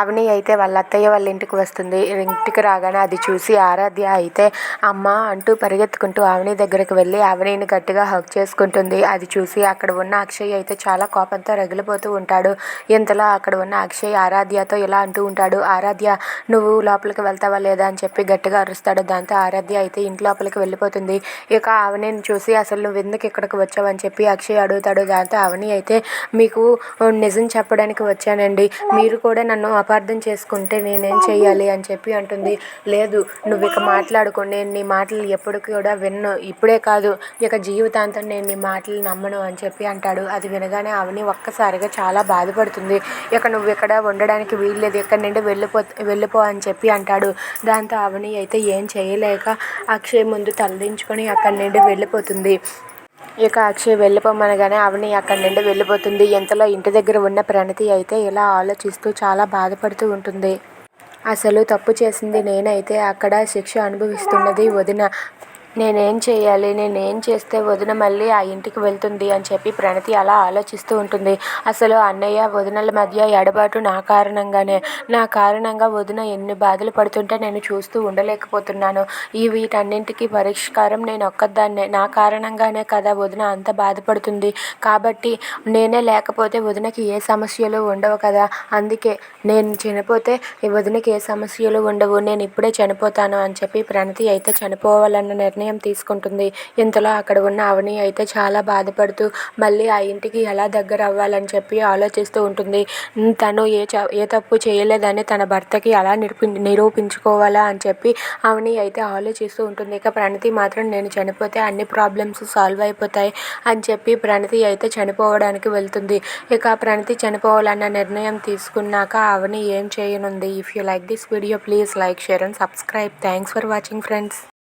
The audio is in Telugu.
అవని అయితే వాళ్ళ అత్తయ్య వాళ్ళ ఇంటికి వస్తుంది. ఇంటికి రాగానే అది చూసి ఆరాధ్య అయితే అమ్మ అంటూ పరిగెత్తుకుంటూ అవని దగ్గరికి వెళ్ళి అవనిని గట్టిగా హక్ చేసుకుంటుంది. అది చూసి అక్కడ ఉన్న అక్షయ్ అయితే చాలా కోపంతో రగిలిపోతూ ఉంటాడు. ఇంతలో అక్కడ ఉన్న అక్షయ్ ఆరాధ్యతో ఇలా అంటూ ఉంటాడు ఆరాధ్య నువ్వు లోపలికి వెళ్తావా లేదా? అని చెప్పి గట్టిగా అరుస్తాడు. దాంతో ఆరాధ్య అయితే ఇంటి లోపలికి వెళ్ళిపోతుంది. ఇక అవనిని చూసి అసలు నువ్వు ఎందుకు ఇక్కడికి వచ్చావని చెప్పి అక్షయ్ అడుగుతాడు. దాంతో అవని అయితే మీకు నిజం చెప్పడానికి వచ్చానండి. మీరు కూడా నన్ను అపార్థం చేసుకుంటే నేనేం చేయాలి అని చెప్పి అంటుంది. లేదు నువ్వు ఇక మాట్లాడుకో నేను నీ మాటలు ఎప్పుడు కూడా విన్ను. ఇప్పుడే కాదు ఇక జీవితాంతం నేను నీ మాటలు నమ్మను అని చెప్పి అంటాడు. అది వినగానే అవని ఒక్కసారిగా చాలా బాధపడుతుంది. ఇక నువ్వు ఇక్కడ ఉండడానికి వీల్లేదు ఇక్కడ నుండి వెళ్ళిపో వెళ్ళిపో అని చెప్పి అంటాడు. దాంతో అవని అయితే ఏం చేయలేక అక్షయ్ ముందు తలదించుకొని అక్కడి నుండి వెళ్ళిపోతుంది. ఇక అక్షయ్ వెళ్ళిపోమనగానే అవని అక్కడి నుండి వెళ్ళిపోతుంది. ఇంతలో ఇంటి దగ్గర ఉన్న ప్రణతి అయితే ఇలా ఆలోచిస్తూ చాలా బాధపడుతూ ఉంటుంది. అసలు తప్పు చేసింది నేనైతే అక్కడ శిక్ష అనుభవిస్తున్నది వదిన. నేనేం చేయాలి? నేనేం చేస్తే వదిన మళ్ళీ ఆ ఇంటికి వెళ్తుంది అని చెప్పి ప్రణతి అలా ఆలోచిస్తూ ఉంటుంది. అసలు అన్నయ్య వదినల మధ్య ఎడబాటు నా కారణంగానే. నా కారణంగా వదిన ఎన్ని బాధలు పడుతుంటే నేను చూస్తూ ఉండలేకపోతున్నాను. ఈ వీటన్నింటికి పరిష్కారం నేను ఒక్కదాన్నే. నా కారణంగానే కదా వదిన అంత బాధపడుతుంది. కాబట్టి నేనే లేకపోతే వదినకి ఏ సమస్యలు ఉండవు కదా. అందుకే నేను చనిపోతే వదినకి ఏ సమస్యలు ఉండవు. నేను ఇప్పుడే చనిపోతాను అని చెప్పి ప్రణతి అయితే చనిపోవాలన్న నిర్ణయం తీసుకుంటుంది. ఇంతలో అక్కడ ఉన్న అవని అయితే చాలా బాధపడుతూ మళ్ళీ ఆ ఇంటికి ఎలా దగ్గర అవ్వాలని చెప్పి ఆలోచిస్తూ ఉంటుంది. తను ఏ చ ఏ తప్పు చేయలేదని తన భర్తకి ఎలా నిరూపి నిరూపించుకోవాలా? అని చెప్పి అవని అయితే ఆలోచిస్తూ ఉంటుంది. ఇక ప్రణతి మాత్రం నేను చనిపోతే అన్ని ప్రాబ్లమ్స్ సాల్వ్ అయిపోతాయి అని చెప్పి ప్రణతి అయితే చనిపోవడానికి వెళ్తుంది. ఇక ప్రణతి చనిపోవాలన్న నిర్ణయం తీసుకున్నాక అవని ఏం చేయనుంది. If you like this video please like share and subscribe. Thanks for watching friends.